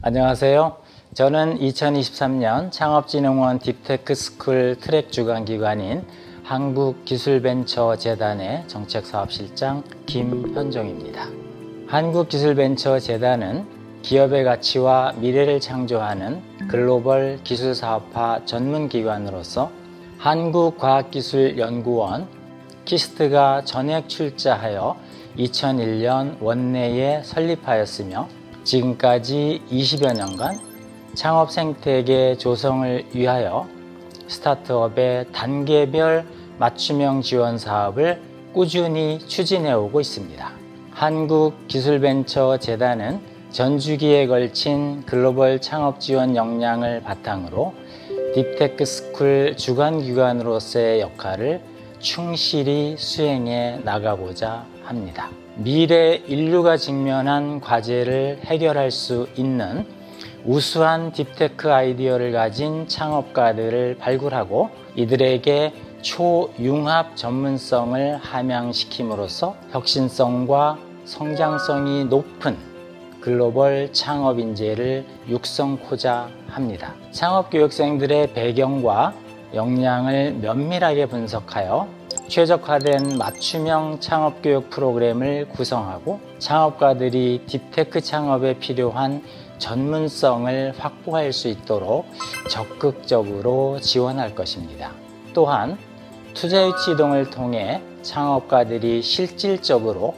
안녕하세요. 저는 2023년 창업진흥원 딥테크 스쿨 트랙 주관 기관인 한국기술벤처재단의 정책사업실장 김현종입니다. 한국기술벤처재단은 기업의 가치와 미래를 창조하는 글로벌 기술사업화 전문기관으로서 한국과학기술연구원 키스트가 전액 출자하여 2001년 원내에 설립하였으며 지금까지 20여 년간 창업 생태계 조성을 위하여 스타트업의 단계별 맞춤형 지원 사업을 꾸준히 추진해 오고 있습니다. 한국기술벤처재단은 전주기에 걸친 글로벌 창업 지원 역량을 바탕으로 딥테크 스쿨 주관기관으로서의 역할을 충실히 수행해 나가고자 합니다. 미래 인류가 직면한 과제를 해결할 수 있는 우수한 딥테크 아이디어를 가진 창업가들을 발굴하고 이들에게 초융합 전문성을 함양시킴으로써 혁신성과 성장성이 높은 글로벌 창업 인재를 육성코자 합니다. 창업 교육생들의 배경과 역량을 면밀하게 분석하여 최적화된 맞춤형 창업 교육 프로그램을 구성하고 창업가들이 딥테크 창업에 필요한 전문성을 확보할 수 있도록 적극적으로 지원할 것입니다. 또한 투자 유치 등을 통해 창업가들이 실질적으로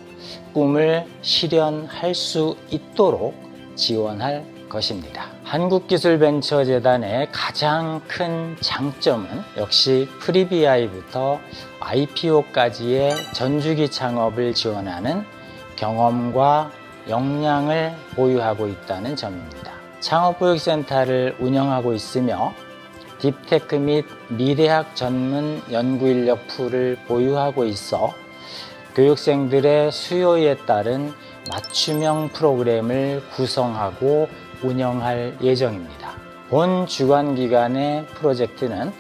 꿈을 실현할 수 있도록 지원할 것입니다. 한국기술벤처재단의 가장 큰 장점은 역시 프리비아이부터 IPO까지의 전주기 창업을 지원하는 경험과 역량을 보유하고 있다는 점입니다. 창업교육센터를 운영하고 있으며 딥테크 및 미래학 전문 연구 인력 풀을 보유하고 있어 교육생들의 수요에 따른 맞춤형 프로그램을 구성하고 운영할 예정입니다. 본 주관 기관의 프로젝트는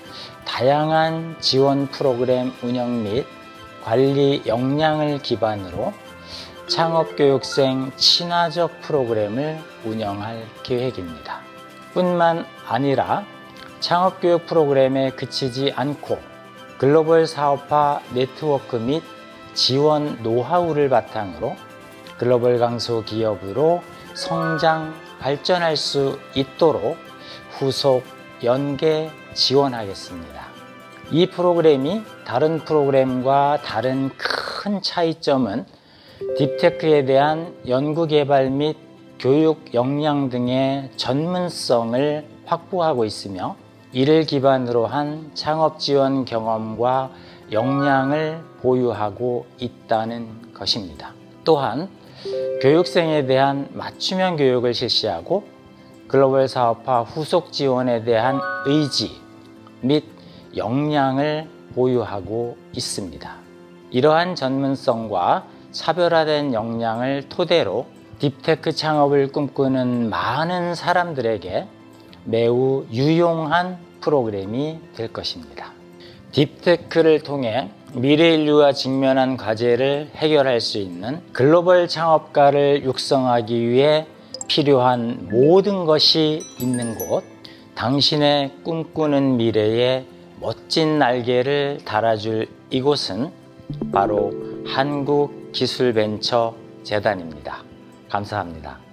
다양한 지원 프로그램 운영 및 관리 역량을 기반으로 창업교육생 친화적 프로그램을 운영할 계획입니다. 뿐만 아니라 창업교육 프로그램에 그치지 않고 글로벌 사업화 네트워크 및 지원 노하우를 바탕으로 글로벌 강소 기업으로 성장, 발전할 수 있도록 후속 연계 지원하겠습니다. 이 프로그램이 다른 프로그램과 다른 큰 차이점은 딥테크에 대한 연구 개발 및 교육 역량 등의 전문성을 확보하고 있으며 이를 기반으로 한 창업 지원 경험과 역량을 보유하고 있다는 것입니다. 또한 교육생에 대한 맞춤형 교육을 실시하고 글로벌 사업화 후속 지원에 대한 의지 및 역량을 보유하고 있습니다. 이러한 전문성과 차별화된 역량을 토대로 딥테크 창업을 꿈꾸는 많은 사람들에게 매우 유용한 프로그램이 될 것입니다. 딥테크를 통해 미래 인류가 직면한 과제를 해결할 수 있는 글로벌 창업가를 육성하기 위해 필요한 모든 것이 있는 곳, 당신의 꿈꾸는 미래에 멋진 날개를 달아줄 이곳은 바로 한국기술벤처재단입니다. 감사합니다.